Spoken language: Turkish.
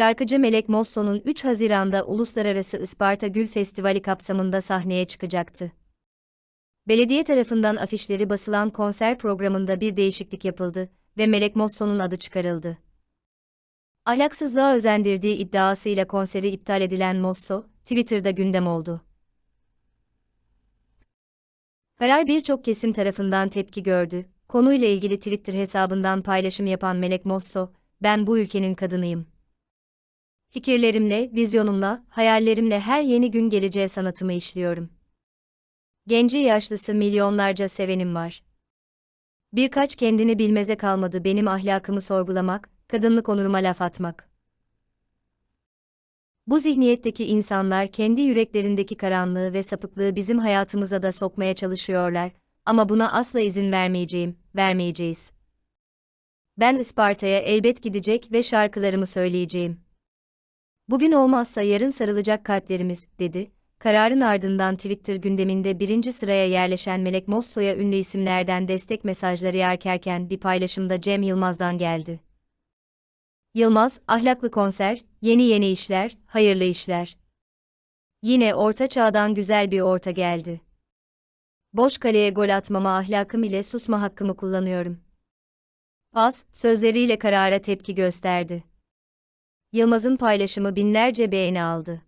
şarkıcı Melek Mosso'nun 3 Haziran'da Uluslararası Isparta Gül Festivali kapsamında sahneye çıkacaktı. Belediye tarafından afişleri basılan konser programında bir değişiklik yapıldı ve Melek Mosso'nun adı çıkarıldı. Ahlaksızlığa özendirdiği iddiasıyla konseri iptal edilen Mosso, Twitter'da gündem oldu. Karar birçok kesim tarafından tepki gördü. Konuyla ilgili Twitter hesabından paylaşım yapan Melek Mosso, ben bu ülkenin kadınıyım. Fikirlerimle, vizyonumla, hayallerimle her yeni gün geleceğe sanatımı işliyorum. Genci yaşlısı milyonlarca sevenim var. Birkaç kendini bilmeze kalmadı benim ahlakımı sorgulamak, kadınlık onuruma laf atmak. Bu zihniyetteki insanlar kendi yüreklerindeki karanlığı ve sapıklığı bizim hayatımıza da sokmaya çalışıyorlar ama buna asla izin vermeyeceğim, vermeyeceğiz. Ben Isparta'ya elbet gidecek ve şarkılarımı söyleyeceğim. Bugün olmazsa yarın sarılacak kalplerimiz, dedi. Kararın ardından Twitter gündeminde birinci sıraya yerleşen Melek Mosso'ya ünlü isimlerden destek mesajları yerkerken bir paylaşımda Cem Yılmaz'dan geldi. Yılmaz, ahlaklı konser, yeni yeni işler, hayırlı işler. Yine orta çağdan güzel bir orta geldi. Boş kaleye gol atmama ahlakım ile susma hakkımı kullanıyorum. Pas, sözleriyle karara tepki gösterdi. Yılmaz'ın paylaşımı binlerce beğeni aldı.